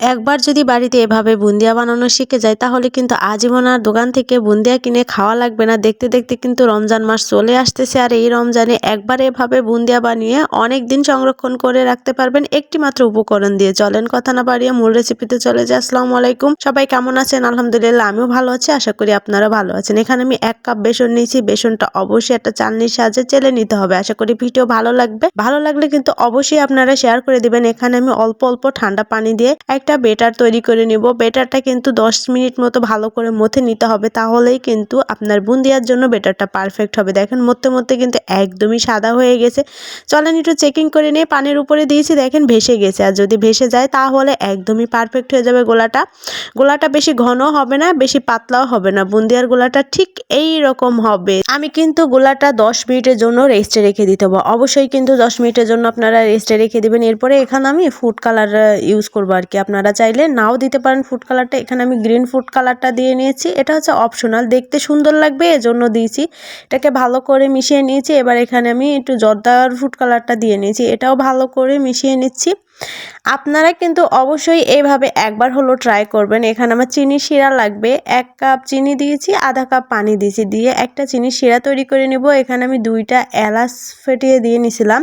একবার যদি বাড়িতে এভাবে বুন্দিয়া বানানো শিখে যায়, তাহলে কিন্তু আজীবন আর দোকান থেকে বুন্দিয়া কিনে খাওয়া লাগবে না। দেখতে দেখতে কিন্তু রমজান মাস চলে আসতেছে আর এই রমজানে একবার এভাবে বুন্দিয়া বানিয়ে অনেক দিন সংরক্ষণ করে রাখতে পারবেন একটি মাত্র উপকরণ দিয়ে। চলেন কথা না বাড়িয়ে মূল রেসিপিতে চলে যায় আসসালামু আলাইকুম। সবাই কেমন আছেন? আলহামদুলিল্লাহ, আমিও ভালো আছি। আশা করি আপনারা ভালো আছেন। এখানে আমি এক কাপ বেসন নিয়েছি। বেসনটা অবশ্যই একটা চালনির সাহায্যে চেলে নিতে হবে। আশা করি ভিডিও ভালো লাগবে। ভালো লাগলে কিন্তু অবশ্যই আপনারা শেয়ার করে দিবেন। এখানে আমি অল্প অল্প ঠান্ডা পানি দিয়ে একটা বেটার তৈরি করে নিব। বেটারটা কিন্তু দশ মিনিট মতো ভালো করে মথে নিতে হবে, তাহলেই কিন্তু আপনার বুন্দিয়ার জন্য বেটারটা পারফেক্ট হবে। দেখেন মধ্যে মধ্যে কিন্তু একদমই সাদা হয়ে গেছে। চলেন একটু চেকিং করে নিয়ে পানির উপরে দিয়েছি, দেখেন ভেসে গেছে। আর যদি ভেসে যায়, তাহলে একদমই পারফেক্ট হয়ে যাবে গোলাটা। গোলাটা বেশি ঘন হবে না, বেশি পাতলাও হবে না। বুন্দিয়ার গোলাটা ঠিক এই রকম হবে। আমি কিন্তু গোলাটা দশ মিনিটের জন্য রেস্টে রেখে দিতে হবে। অবশ্যই কিন্তু দশ মিনিটের জন্য আপনারা রেস্টে রেখে দিবেন। এরপরে এখানে আমি ফুড কালার ইউজ করব আর কি। আপনারা চাইলে নাও দিতে পারেন ফুড কালারটা এখানে আমি গ্রিন ফুড কালারটা দিয়ে নিয়েছি। এটা হচ্ছে অপশনাল দেখতে সুন্দর লাগবে, এজন্য দিয়েছি। এটাকে ভালো করে মিশিয়ে নিয়েছি। এবার এখানে আমি একটু জর্দার ফুড কালারটা দিয়ে নিয়েছি। এটাও ভালো করে মিশিয়ে নিচ্ছি। আপনারা কিন্তু অবশ্যই এইভাবে একবার হলো ট্রাই করবেন। এখানে আমার চিনি শিরা লাগবে। এক কাপ চিনি দিয়েছি, আধা কাপ পানি দিয়েছি। দিয়ে একটা চিনি শিরা তৈরি করে নেব। এখানে আমি দুইটা এলাচ ফেটিয়ে দিয়ে নিছিলাম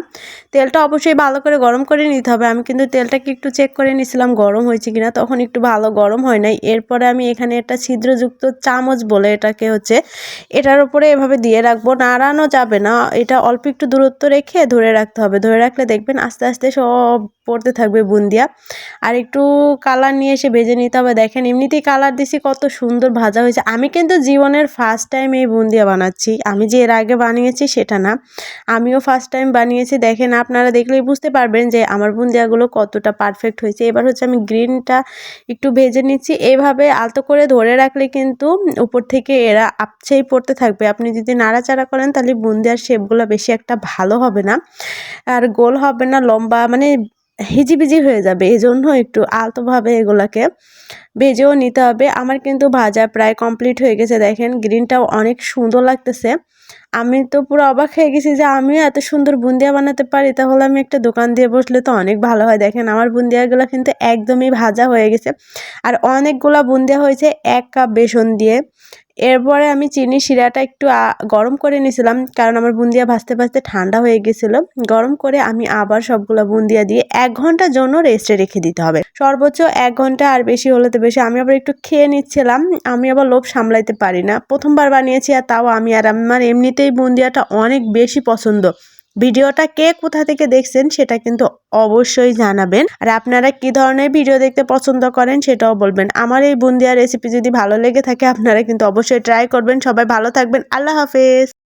তেলটা অবশ্যই ভালো করে গরম করে নিতে হবে। আমি কিন্তু তেলটাকে একটু চেক করে নিছিলাম গরম হয়েছে কিনা। তখন একটু ভালো গরম হয় নাই। এরপরে আমি এখানে একটা ছিদ্রযুক্ত চামচ বলে এটাকে হচ্ছে, এটার উপরে এভাবে দিয়ে রাখব। নাড়ানো যাবে না। এটা অল্প একটু দূরত্ব রেখে ধরে রাখতে হবে। ধরে রাখলে দেখবেন আস্তে আস্তে সব পড়তে থাকবে বুন্দিয়া। আর একটু কালার নিয়ে এসে ভেজে নিতে হবে। দেখেন, এমনিতেই কালার দিছি, কত সুন্দর ভাজা হয়েছে। আমি কিন্তু জীবনের ফার্স্ট টাইম এই বুন্দিয়া বানাচ্ছি। আমি যে এর আগে বানিয়েছি সেটা না। আমিও ফার্স্ট টাইম বানিয়েছি। দেখেন, আপনারা দেখলেই বুঝতে পারবেন যে আমার বুন্দিয়াগুলো কতটা পারফেক্ট হয়েছে। এবার হচ্ছে আমি গ্রিনটা একটু ভেজে নিচ্ছি। এইভাবে আলতো করে ধরে রাখলে কিন্তু উপর থেকে এরা আপছেই পড়তে থাকবে। আপনি যদি নাড়াচাড়া করেন, তাহলে বুন্দিয়ার শেপগুলো বেশি একটা ভালো হবে না। আর গোল হবে না, লম্বা মানে হিজিবিজি হয়ে যাবে। এই জন্য একটু আলতোভাবে এগুলাকে ভেজেও নিতে হবে। আমার কিন্তু ভাজা প্রায় কমপ্লিট হয়ে গেছে। দেখেন গ্রিনটাও অনেক সুন্দর লাগতেছে। আমি তো পুরো অবাক হয়ে গেছি যে আমিও এত সুন্দর বুন্দিয়া বানাতে পারি। তাহলে আমি একটা দোকান দিয়ে বসলে তো অনেক ভালো হয়। দেখেন, আমার বুন্দিয়াগুলো কিন্তু একদমই ভাজা হয়ে গেছে। আর অনেকগুলা বুন্দিয়া হয়েছে এক কাপ বেসন দিয়ে। এরপরে আমি চিনি শিরাটা একটু গরম করে নিয়েছিলাম, কারণ আমার বুন্দিয়া ভাজতে ভাজতে ঠান্ডা হয়ে গেছিল। গরম করে আমি আবার সবগুলো বুন্দিয়া দিয়ে এক ঘণ্টার জন্য রেস্টে রেখে দিতে হবে। সর্বোচ্চ এক ঘণ্টা আর বেশি হলে তো বেশি, আমি আবার একটু খেয়ে নিচ্ছিলাম, আমি আবার লোভ সামলাইতে পারি না। প্রথমবার বানিয়েছি আর তাও আমি, আর আমার এমনিতেই বুন্দিয়াটা অনেক বেশি পছন্দ। ভিডিওটা কে কোথা থেকে দেখছেন সেটা কিন্তু অবশ্যই জানাবেন। আর আপনারা কি ধরনের ভিডিও দেখতে পছন্দ করেন সেটাও বলবেন। আমার এই বুন্দিয়া রেসিপি যদি ভালো লেগে থাকে আপনারা কিন্তু অবশ্যই ট্রাই করবেন। সবাই ভালো থাকবেন। আল্লাহ হাফেজ।